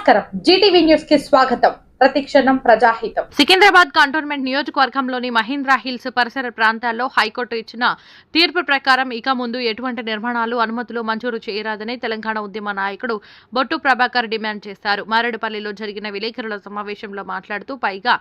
నమస్కారం. జీటీవీ న్యూస్కి స్వాగతం. ప్రతిక్షణం ప్రజాహితం. సికింద్రాబాద్ కంటోన్మెంట్ నియోజకవర్గంలోని మహీంద్రా హిల్స్ పరిసర ప్రాంతాల్లో హైకోర్టు ఇచ్చిన తీర్పు ప్రకారం ఇక ముందు ఎటువంటి నిర్మాణాలు అనుమతులు మంజూరు చేయరాదని తెలంగాణ ఉద్యమ నాయకుడు బొట్టు ప్రభాకర్ డిమాండ్ చేశారు. మారేడుపల్లిలో జరిగిన విలేకరుల సమావేశంలో మాట్లాడుతూ పైగా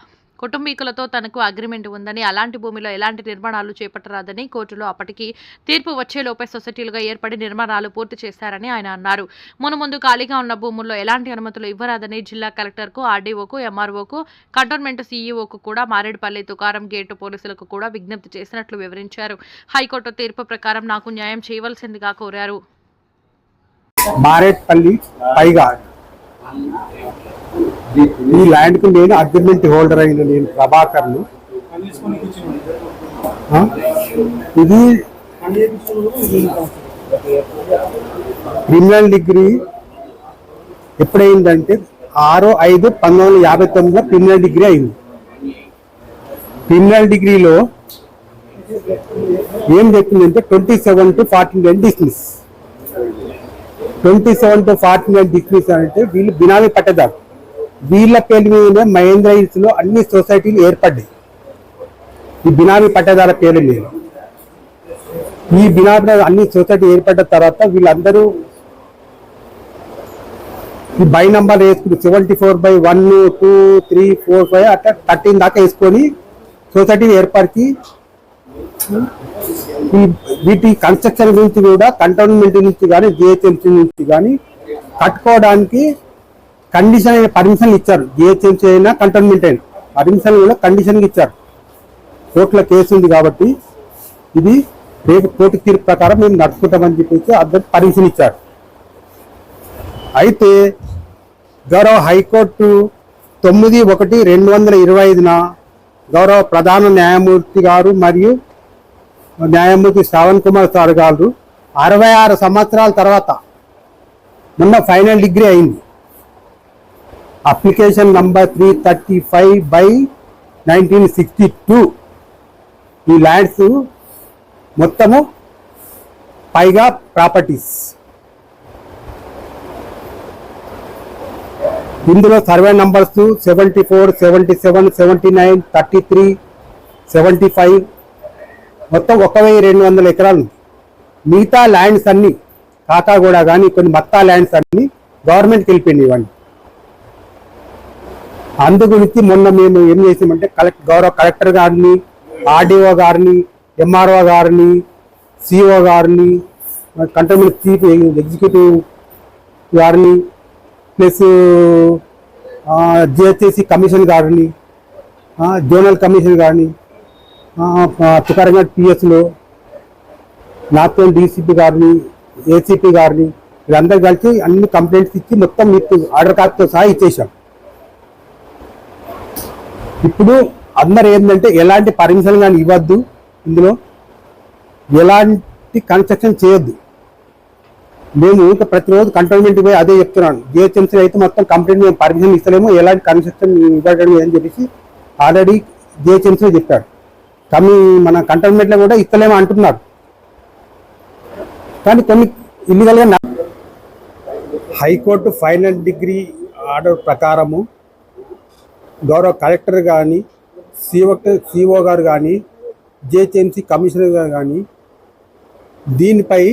కుటుంబీకులతో తనకు అగ్రిమెంట్ ఉందని అలాంటి భూమిలో ఎలాంటి నిర్మాణాలు చేపట్టరాదని కోర్టులో అప్పటికి తీర్పు వచ్చేలోపే సొసైటీలుగా ఏర్పడి నిర్మాణాలు పూర్తి చేశారని ఆయన అన్నారు. మునుముందు ఖాళీగా ఉన్న భూముల్లో ఎలాంటి అనుమతులు ఇవ్వరాదని జిల్లా కలెక్టర్కు ఆర్డీఓకు ఎంఆర్ఓకు కంటోన్మెంట్ సీఈఓకు కూడా మారేడుపల్లి తుకారం గేటు పోలీసులకు కూడా విజ్ఞప్తి చేసినట్లు వివరించారు. హైకోర్టు తీర్పు ప్రకారం నాకు న్యాయం చేయవలసిందిగా కోరారు. మారేట్పల్లి పైగా ఈ ల్యాండ్కు నేను అగ్రిమెంట్ హోల్డర్ అయిన నేను ప్రభాకర్ను. ఇది క్రిమినల్ డిగ్రీ ఎప్పుడైందంటే ఆరు ఐదు పంతొమ్మిది వందల యాభై తొమ్మిదిలో క్రిమినల్ డిగ్రీ అయింది. క్రిమినల్ డిగ్రీలో ఏం చెప్పిందంటే twenty seven to forty nine dismiss twenty seven to forty nine degrees అంటే వీళ్ళు బినామీ పట్టదారు. వీళ్ళ పేరు మీద మహేంద్ర హిల్స్లో అన్ని సొసైటీలు ఏర్పడ్డాయి. ఈ బినామీ పట్టదార పేరు మీద. ఈ బినామీ అన్ని సొసైటీ ఏర్పడ్డ తర్వాత వీళ్ళందరూ ఈ బై నంబర్ వేసుకుని seventy four by one two three four five అట్లా థర్టీన్ దాకా వేసుకొని సొసైటీని ఏర్పరిచి వీటి కన్స్ట్రక్షన్ గురించి కూడా కంటోన్మెంట్ నుంచి కానీ జిహెచ్ఎంసీ నుంచి కానీ కట్టుకోవడానికి కండిషన్ అయిన పర్మిషన్లు ఇచ్చారు. జిహెచ్ఎంసీ అయినా కంటోన్మెంట్ అయినా. పర్మిషన్ కూడా కండిషన్ ఇచ్చారు. కోర్టులో కేసు ఉంది కాబట్టి ఇది రేపు కోర్టు తీర్పు ప్రకారం మేము నడుపుకుంటామని చెప్పేసి అందరికి పర్మిషన్ ఇచ్చారు. అయితే గౌరవ హైకోర్టు తొమ్మిది ఒకటి రెండు వందల ఇరవై ఐదున గౌరవ ప్రధాన న్యాయమూర్తి గారు మరియు న్యాయమూర్తి శ్రావణ్ కుమార్ సార్ గారు అరవై ఆరు సంవత్సరాల తర్వాత మొన్న ఫైనల్ డిగ్రీ అయింది. Application number three thirty five by nineteen sixty two. ఈ ల్యాండ్స్ మొత్తము పైగా ప్రాపర్టీస్. ఇందులో survey numbers seventy four seventy seven seventy nine thirty three seventy five మొత్తం ఒక వెయ్యి రెండు వందల ఎకరాలు మిగతా ల్యాండ్స్ అన్ని కాకాగూడ కానీ కొన్ని మత్తా ల్యాండ్స్ అన్ని గవర్నమెంట్కి వెళ్ళిపోయింది ఇవ్వండి అందుగురించి మొన్న మేము ఏం చేసామంటే కలెక్ట్ గౌరవ కలెక్టర్ గారిని ఆర్డీఓ గారిని ఎంఆర్ఓ గారిని సిఓ గారిని కంటోన్మెంట్ చీఫ్ ఎగ్జిక్యూటివ్ గారిని ప్లస్ జిహెచ్ఎసి కమిషన్ గారిని జోనల్ కమిషన్ గారిని తుకారంగడ్ పిఎస్లో నాతో డీసీపీ గారిని ఏసీపీ గారిని వీళ్ళందరూ కలిసి అన్ని కంప్లైంట్స్ ఇచ్చి మొత్తం మీకు ఆర్డర్ కాపీతో సహా ఇచ్చేసాం ఇప్పుడు అందరు ఏంటంటే ఎలాంటి పర్మిషన్ కానీ ఇవ్వద్దు. ఇందులో ఎలాంటి కన్స్ట్రక్షన్ చేయొద్దు. మేము ఇంకా ప్రతిరోజు కంటోన్మెంట్ పోయి అదే చెప్తున్నాను. జిహెచ్ఎంసీ అయితే మొత్తం కంప్లీట్ మేము పర్మిషన్ ఇస్తలేము. ఎలాంటి కన్స్ట్రక్షన్ ఇవ్వడం అని చెప్పేసి ఆల్రెడీ జిహెచ్ఎంసీ చెప్పాడు కమి మన కంటోన్మెంట్లో కూడా ఇక్కలేమో అంటున్నారు. కానీ కొన్ని ఇల్లీగల్గా హైకోర్టు ఫైనల్ డిగ్రీ ఆర్డర్ ప్రకారము గౌరవ కలెక్టర్ కానీ సిఓ సిఓ గారు కానీ జిహెచ్ఎంసీ కమిషనర్ గారు కానీ దీనిపై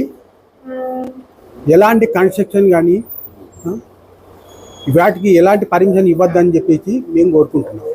ఎలాంటి కన్స్ట్రక్షన్ కానీ వాటికి ఎలాంటి పర్మిషన్ ఇవ్వద్దని చెప్పేసి మేము కోరుకుంటున్నాం.